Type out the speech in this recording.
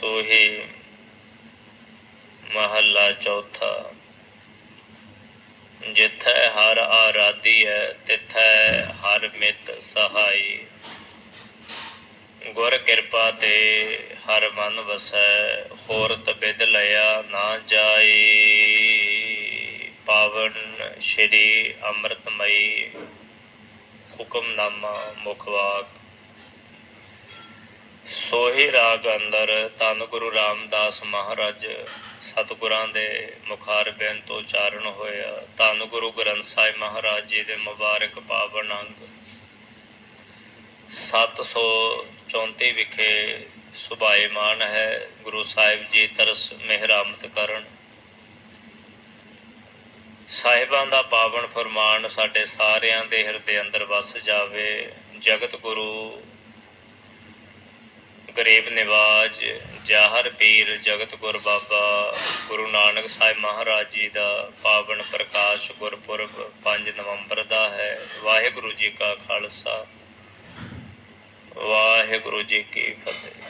ਸੋਹੀ ਮਹੱਲਾ ਚੌਥਾ। ਜਿਥੈ ਹਰ ਆਰਾਧੀ ਹੈ ਤਿਥੈ ਹਰ ਮਿਤ ਸਹਾਈ। ਗੁਰ ਕਿਰਪਾ ਤੇ ਹਰ ਮਨ ਵਸੈ ਹੋਰ ਤਬਿਦ ਲਿਆ ਨਾ ਜਾਈ। ਪਾਵਨ ਸ਼੍ਰੀ ਅੰਮ੍ਰਿਤਮਈ, ਹੁਕਮਨਾਮਾ ਮੁਖਵਾਕ ਸੋਹੀ ਰਾਗ ਅੰਦਰ ਧੰਨ ਗੁਰੂ ਰਾਮਦਾਸ ਮਹਾਰਾਜ ਸਤਿਗੁਰਾਂ ਦੇ ਮੁਖਾਰ ਬੇਨ ਤੋਂ ਉਚਾਰਨ ਹੋਇਆ। ਧੰਨ ਗੁਰੂ ਗ੍ਰੰਥ ਸਾਹਿਬ ਮਹਾਰਾਜ ਜੀ ਦੇ ਮੁਬਾਰਕ ਪਾਵਨ ਅੰਗ। 734 ਵਿਖੇ ਸੁਭਾਏਮਾਨ ਹੈ ਗੁਰੂ ਸਾਹਿਬ ਜੀ ਤਰਸ ਮਿਹਰਾਮਤ ਕਰਨ। ਸਾਹਿਬਾਂ ਦਾ ਪਾਵਨ ਫਰਮਾਨ ਸਾਡੇ ਸਾਰਿਆਂ ਦੇ ਹਿਰਦੇ ਅੰਦਰ ਵਸ ਜਾਵੇ। ਜਗਤ ਗੁਰੂ ਗਰੀਬ ਨਿਵਾਜ, ਜਾਹਰ ਪੀਰ, ਜਗਤ ਗੁਰ ਬਾਬਾ, ਗੁਰੂ ਨਾਨਕ ਸਾਹਿਬ ਮਹਾਰਾਜ ਜੀ ਦਾ ਪਾਵਨ ਪ੍ਰਕਾਸ਼ ਗੁਰਪੁਰਬ 5 ਨਵੰਬਰ ਦਾ ਹੈ। ਵਾਹਿਗੁਰੂ ਜੀ ਕਾ ਖਾਲਸਾ। ਵਾਹਿਗੁਰੂ ਜੀ ਕੀ ਫਤਿਹ।